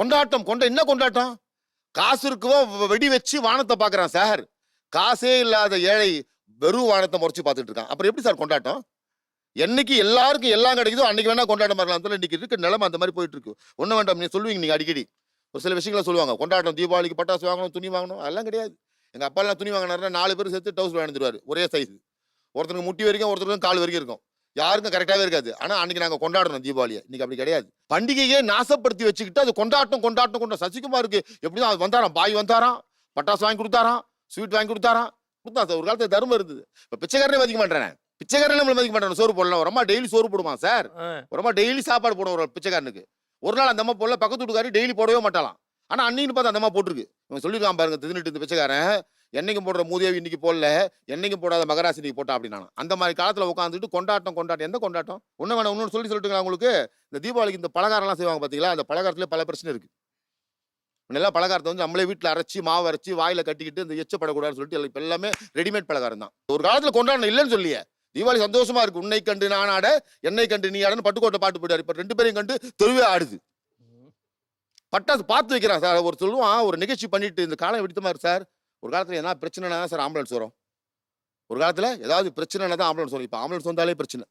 கொண்டாட்டம் கொண்ட என்ன கொண்டாட்டம்? காசு இருக்கவோ வ- வெடி வச்சு வானத்தை பார்க்குறான் சார் காசே இல்லாத ஏழை வெறும் வானத்தை முறைச்சு பார்த்துட்டு இருக்கான். அப்புறம் எப்படி சார் கொண்டாட்டம்? என்னைக்கு எல்லாருக்கும் எல்லாம் கிடைக்குதோ அன்னைக்கு வேணா கொண்டாட்டம் பண்ணலாம் இன்னைக்கு இருக்க நிலைமை அந்த மாதிரி போயிட்டு இருக்கு. ஒன்றும் வேண்டாம் நீங்க சொல்லுவீங்க நீங்கள் அடிக்கடி. ஒரு சில விஷயங்களை சொல்லுவாங்க. கொண்டாட்டம் தீபாவளிக்கு பட்டாசு வாங்கணும் துணி வாங்கணும் அதெல்லாம் கிடையாது. எங்கள் அப்பா எல்லாம் துணி வாங்கினாருன்னா நாலு பேர் சேர்த்து டவுஸ் வாங்கிடுவார் ஒரே சைஸ் ஒருத்தருக்கு முட்டி வரைக்கும் ஒருத்தருக்கு கால் வரைக்கும் இருக்கும். யாருக்கும் கரெக்டாகவே இருக்காது. ஆனா அன்னைக்கு நாங்க கொண்டாடணும் தீபாவளியை. இன்னைக்கு அப்படி கிடையாது. பண்டிகையை நாசப்படுத்தி வச்சுக்கிட்டு அது கொண்டாட்டம் கொண்டாட்டம் கொண்ட சசிகுமாருக்கு எப்படிதான் அது வந்தாராம். பாய் வந்தாராம். பட்டாசு வாங்கி கொடுத்தாராம். ஸ்வீட் வாங்கி கொடுத்தாராம். கொடுத்தா சார் ஒரு காலத்துல தர்மம் இருந்தது. இப்போ பிச்சைக்காரனே மதிக்க மாட்டேன் பிச்சைக்காரனே நம்மள மதிக்க மாட்டேன் சோறு போடலாம். அம்மா டெய்லி சோறு போடுமா சார்? அம்மா டெய்லி சாப்பாடு போடும் ஒரு பிச்சைக்காரனுக்கு. ஒரு நாள் அந்த அம்மா போடல பக்கத்து வீட்டுக்காரி டெய்லி போடவே மாட்டாளாம். ஆனா அன்னைக்கு பார்த்து அந்த அம்மா போட்டிருக்கு. இவன் சொல்லிருக்கான் பாருங்க தின்னுட்டு இந்த பிச்சைக்காரன். என்னைக்கும் போடுற மூதேவி இன்னைக்கு போடல என்னைக்கும் போடாத மகராசி இன்னைக்கு போட்டா அப்படின்னா அந்த மாதிரி காலத்துல உட்காந்துட்டு கொண்டாட்டம் கொண்டாட்டம். எந்த கொண்டாட்டம்? ஒண்ணு வேணாம் இன்னொன்று சொல்லி சொல்லட்டுங்களா உங்களுக்கு? இந்த தீபாவளிக்கு இந்த பலகாரம்லாம் செய்வாங்க பாத்தீங்களா? அந்த பலகாரத்துல பல பிரச்சனை இருக்கு. முன்னெல்லாம் பலகாரத்தை வந்து நம்மளே வீட்டில் அரைச்சி மாவு அரைச்சி வாயில கட்டிக்கிட்டு இந்த எச்சப்படக்கூடாதுன்னு சொல்லிட்டு எல்லாம் இப்ப எல்லாமே ரெடிமேட் பலகாரம் தான். ஒரு காலத்துல கொண்டாடணும் இல்லைன்னு சொல்லியே. தீபாவளி சந்தோஷமா இருக்கு. உன்னை கண்டு நான் ஆட என்னை கண்டு நீ ஆடன்னு பட்டுக்கோட்டை பாட்டு போயிட்டாரு. இப்ப ரெண்டு பேரையும் கண்டு தெருவே ஆடுது. பட்டாசு பார்த்து வைக்கிறான் சார். ஒரு சொல்லுவான் ஒரு நிகழ்ச்சி பண்ணிட்டு இந்த காலம் வெடித்த மாதிரி சார். ஒரு காலத்தில் என்ன பிரச்சனைனா தான் சார் ஆம்புலன்ஸ் வரும். ஒரு காலத்தில் ஏதாவது பிரச்சனைனா தான் ஆம்புலன்ஸ் வரும். இப்போ ஆம்புலன்ஸ் வந்தாலே பிரச்சனை.